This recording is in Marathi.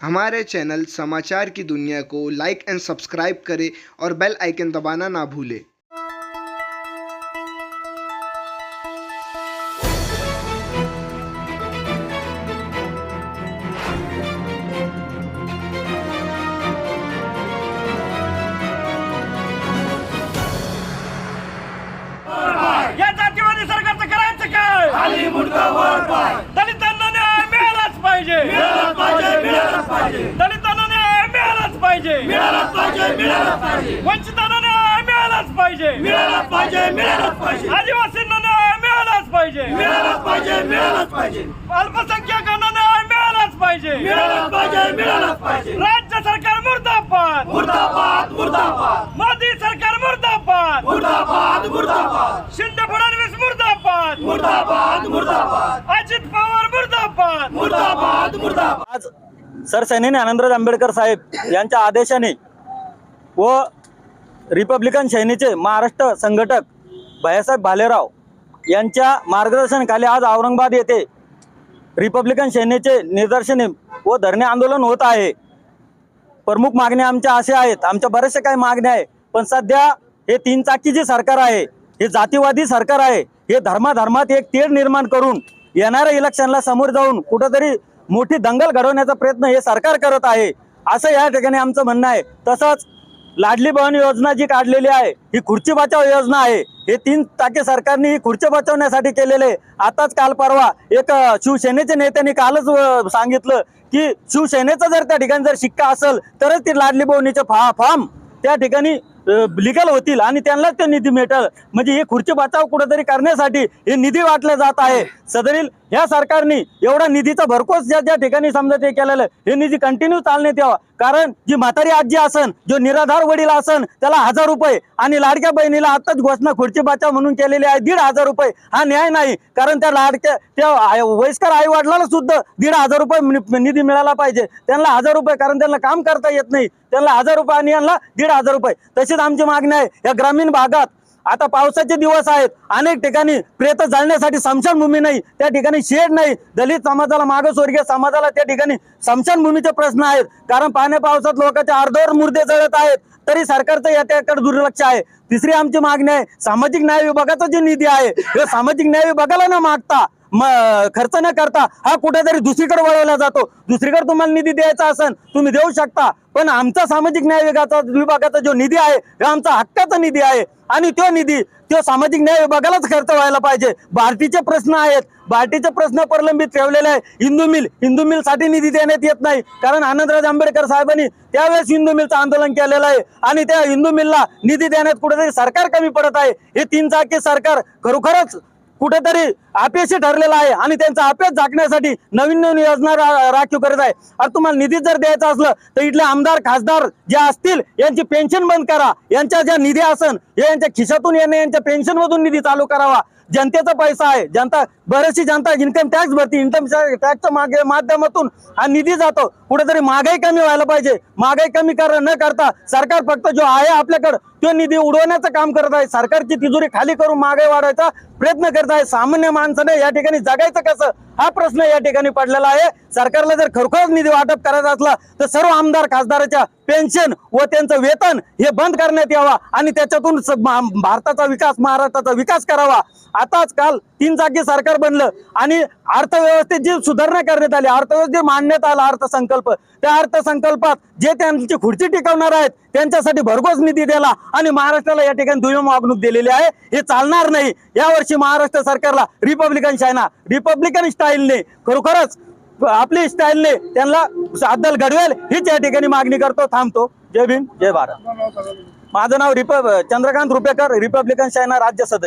हमारे चैनल समाचार की दुनिया को लाइक एंड सब्सक्राइब करें और बेल आइकन दबाना ना भूलें। मिळालाच पाहिजे मिळालाच पाहिजे. वंचितांना न्याय मिळालाच पाहिजे. मिळालाच पाहिजे मिळालाच पाहिजे. आदिवासींना न्याय मिळालाच पाहिजे. मिळालाच पाहिजे मिळालाच पाहिजे. अल्पसंख्याकांना न्याय मिळालाच पाहिजे. मिळालाच पाहिजे मिळालाच पाहिजे. राज्य सरकार मुर्दाबाद. मुर्दाबाद मुर्दाबाद. मोदी सरकार मुर्दाबाद. मुर्दाबाद मुर्दाबाद. शिंदे फडणवीस मुर्दाबाद. मुर्दाबाद मुर्दाबाद. अजित पवार मुर्दाबाद. मुर्दाबाद मुर्दाबाद. आज सरसेनानी आनंदराज आंबेडकर साहेब यांच्या आदेशाने व रिपब्लिकन सेनेचे महाराष्ट्र संघटक भैयासाहेब भालेराव यांच्या मार्गदर्शनाखाली आज औरंगाबाद येथे रिपब्लिकन सेनेचे निदर्शने व धरणे आंदोलन होत आहे. प्रमुख मागण्या आमच्या अशा आहेत. आमच्या बऱ्याचशा काही मागण्या आहे पण सध्या हे तीन चाकी जे सरकार आहे हे जातीवादी सरकार आहे हे धर्माधर्मात एक तेढ निर्माण करून येणाऱ्या इलेक्शनला समोर जाऊन कुठंतरी मोठी दंगल घडवण्याचा प्रयत्न हे सरकार करत आहे. असं या ठिकाणी आमचं म्हणणं आहे. तसंच लाडली बहन योजना जी काढलेली आहे ही खुर्ची बचाव योजना आहे. हे तीन टाके सरकारने ही खुर्ची बचावण्यासाठी केलेले. आताच काल परवा एक शिवसेनेच्या नेत्यांनी कालच सांगितलं की शिवसेनेचा जर त्या ठिकाणी जर शिक्का असेल तरच ती लाडली बहिणीचे फा फॉर्म त्या ठिकाणी लिगल होतील आणि त्यांनाच ते निधी मिळेल. म्हणजे हे खुर्ची बचाव कुठेतरी करण्यासाठी हे निधी वाटला जात आहे. सदरील ह्या सरकारने एवढा निधीचा भरकोस ज्या ज्या ठिकाणी समजा ते केलेलं हे निधी कंटिन्यू चालण्यात यावा. कारण जी म्हातारी आजी असन जो निराधार वडील असन त्याला हजार रुपये आणि लाडक्या बहिणीला आताच घोषणा खुर्ची बचाव म्हणून केलेली आहे दीड हजार रुपये. हा न्याय नाही कारण त्या लाडक्या त्या वयस्कर आई वडिलांना सुद्धा दीड हजार रुपये निधी मिळाला पाहिजे. त्यांना हजार रुपये कारण त्यांना काम करता येत नाही. त्यांना हजार रुपये आणि यांना दीड हजार रुपये. तसेच तशीच आमची मागणी आहे या ग्रामीण भागात. आता पावसाचे दिवस आहेत. अनेक ठिकाणी प्रेत जाळण्यासाठी स्मशानभूमी नाही. त्या ठिकाणी शेड नाही. दलित समाजाला मागासवर्गीय समाजाला त्या ठिकाणी स्मशानभूमीचे प्रश्न आहेत. कारण पाण्या पावसात लोकांचे अर्धवर मुर्दे जळत आहेत. तरी सरकारचं या त्याकडे दुर्लक्ष आहे. तिसरी आमची मागणी आहे सामाजिक न्याय विभागाचा जे निधी आहे हे सामाजिक न्याय विभागाला न मागता खर्च न करता हा कुठेतरी दुसरीकडे वळवला जातो. दुसरीकडे तुम्हाला निधी द्यायचा असेल तुम्ही देऊ शकता. पण आमचा सामाजिक न्याय विभागाचा विभागाचा जो निधी आहे हा आमचा हक्काचा निधी आहे. आणि तो निधी तो सामाजिक न्याय विभागालाच खर्च व्हायला पाहिजे. भारतीचे प्रश्न आहेत. भारतीचे प्रश्न प्रलंबित ठेवलेले आहे. हिंदू मिल हिंदू मिलसाठी निधी देण्यात येत नाही. कारण आनंदराज आंबेडकर साहेबांनी त्यावेळेस हिंदू मिलचं आंदोलन केलेलं आहे. आणि त्या हिंदू मिलला निधी देण्यात कुठेतरी सरकार कमी पडत आहे. हे तीन चाकी सरकार खरोखरच कुठेतरी अपयशी ठरलेला आहे आणि त्यांचा अपयश झाकण्यासाठी नवीन नवीन योजना राखीव करत आहे. अरे तुम्हाला निधी जर द्यायचा असलं तर इथले आमदार खासदार जे असतील यांची पेन्शन बंद करा. यांच्या ज्या निधी असन हे यांच्या खिशातून येणे यांच्या पेन्शन मधून निधी चालू करावा. जनतेचा पैसा आहे. जनता बरीचशी जनता इन्कम टॅक्स भरती. इन्कम टॅक्सच्या मागे माध्यमातून हा निधी जातो. कुठेतरी महागाई कमी व्हायला पाहिजे. महागाई कमी कर न करता सरकार फक्त जो आहे आपल्याकडं तो निधी उडवण्याचं काम करत आहे. सरकारची तिजोरी खाली करून महागाई वाढवायचा प्रयत्न करत आहे. सामान्य माणसाने या ठिकाणी जगायचं कसं? हा प्रश्न या ठिकाणी पडलेला आहे. सरकारला जर खरोखरच निधी वाटप करायचा असला तर सर्व आमदार खासदाराच्या पेन्शन व त्यांचं वेतन हे बंद करण्यात यावा आणि त्याच्यातून भारताचा विकास महाराष्ट्राचा विकास करावा. आताच काल तीन जागी सरकार बनलं आणि अर्थव्यवस्थेत जी सुधारणा करण्यात आली अर्थव्यवस्थेत मांडण्यात आला अर्थसंकल्प त्या अर्थसंकल्पात जे त्यांची खुर्ची टिकवणार आहेत त्यांच्यासाठी भरघोस निधी दिला आणि महाराष्ट्राला या ठिकाणी दुय्यम वागणूक दिलेली आहे. हे चालणार नाही. यावर्षी महाराष्ट्र सरकारला रिपब्लिकन शायना रिपब्लिकन स्टाईलने खरोखरच आपली स्टाईलने त्यांना अद्दल घडवेल हीच या ठिकाणी मागणी करतो थांबतो. जय भीम जय भारत. माझं नाव रिप चंद्रकांत रुपेकर रिपब्लिकन शायना राज्य सदस्य.